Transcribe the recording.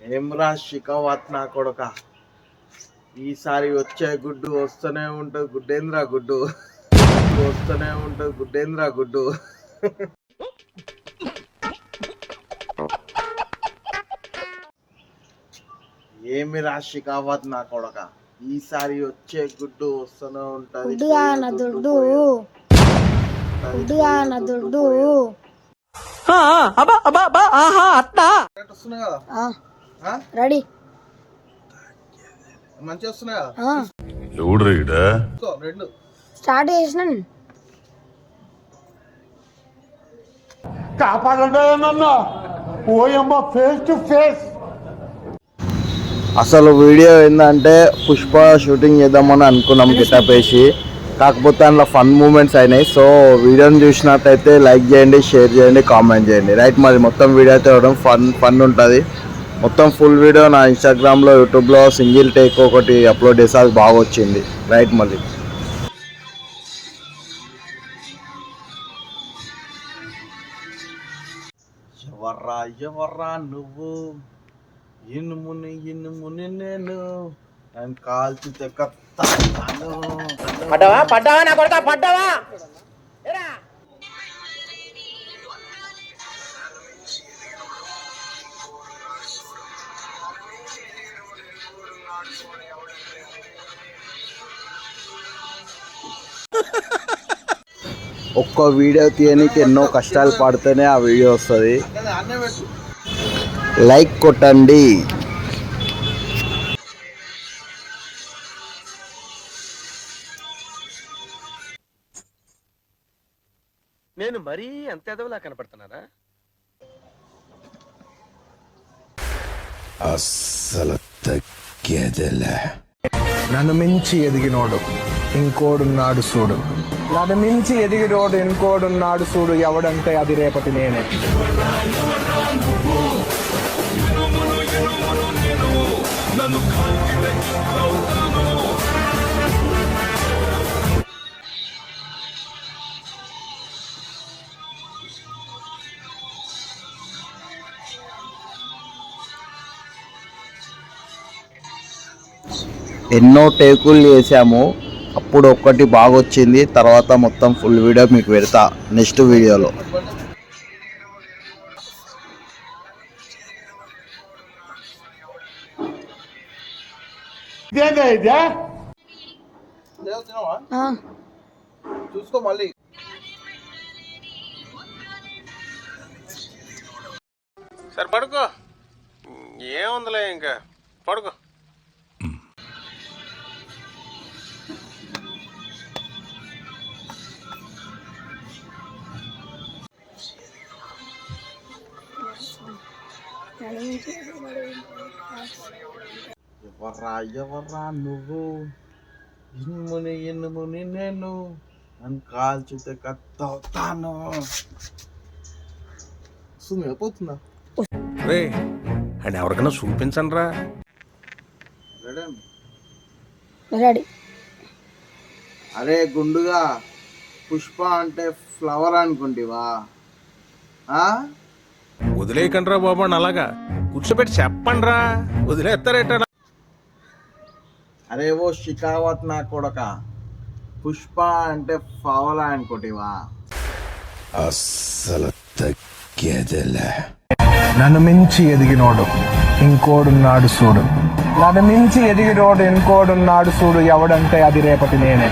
ఏమ్రా షికావత్ నా కొడక? ఈసారి వచ్చే గుడ్డు వస్తూనే ఉంటుంది గుడ్డేంద్రా గుడ్డు? వస్తూనే ఉంటుంది గుడ్డేంద్రా గుడ్డు? ఏమి రా షికావత్ నా కొడక? ఈసారి వచ్చే గుడ్డు వస్తూనే ఉంటది. దుడ్డుగా నా దుడ్డు. కదా? ఆ? రెడీ. మంచిగా వస్తున్నాయి కదా? ఆ, ఎవడు రీడా తీసుకో, రెండు. స్టార్ట్ చేసినాను అసలు వీడియో ఏంటంటే పుష్ప షూటింగ్ చేద్దామని అనుకున్నాం గిటప్ వేసి. కాకపోతే అందులో ఫన్ మూమెంట్స్ అయినాయి. సో వీడియోని చూసినట్టయితే లైక్ చేయండి షేర్ చేయండి కామెంట్ చేయండి. రైట్ మరి మొత్తం వీడియో అయితే ఇవ్వడం ఫన్ ఫన్ ఉంటుంది. మొత్తం ఫుల్ వీడియో నా ఇన్స్టాగ్రామ్లో యూట్యూబ్లో సింగిల్ టేక్ ఒకటి అప్లోడ్ చేస్తే అది బాగా వచ్చింది. రైట్ మళ్ళీ. ఎవర్రా ఎవర్రా నువ్వు? ఇనుముని ఇనుముని నేను. కాల్చితే కత్తాను పడ్డావా? పడ్డావా? నా కొడక పడ్డావా? ఒక్క వీడియో తీయనికి ఎన్నో కష్టాలు పడితేనే ఆ వీడియో వస్తుంది. లైక్ కొట్టండి. నేను మరీ అంత ఎదవలా కనపడుతున్నారా అస్సలు తగ్గేదిలే. నన్ను మించి ఎదిగినోడు ఇంకోడున్నాడు చూడు నన్ను మించి ఎదిగినోడు ఇంకోడున్నాడు చూడు ఎవడంటే అది రేపటి నేనే. ఎన్నో టేకులు చేసాము అప్పుడు ఒక్కటి బాగా వచ్చింది తర్వాత మొత్తం ఫుల్ వీడియో మీకు పెడతా. నెక్స్ట్ వీడియోలో ఆ, చూసుకో మళ్ళీ. సరే పడుకో. ఏముందిలే ఇంకా? పడుకో. ఎవర్రా ఎవర్రా నువ్వు? ఇనుముని ఇనుముని నేను. నన్ను కాల్చితే కత్తవుతాను. సుమి పోతుందా? రే అండ్ ఎవరికైనా చూపించండి రా రెడీ. అరే గుండుగా పుష్ప అంటే ఫ్లవర్ అనుకుంటివా? ఆ? వదిలేయకండి రా బాబు అని అలాగా. కూర్చోబెట్టి చెప్పండి రా వదిలేస్తారేట అరే ఓ షికావత్ నా కొడక. పుష్ప అంటే ఫ్లవర్ అనుకుంటివా? అస్సలు తగ్గేదిలే. నన్ను మించి ఎదిగినోడు ఇంకోడున్నాడు చూడు నన్ను మించి ఎదిగినోడు ఇంకోడున్నాడు చూడు ఎవడంటే అది రేపటి నేనే.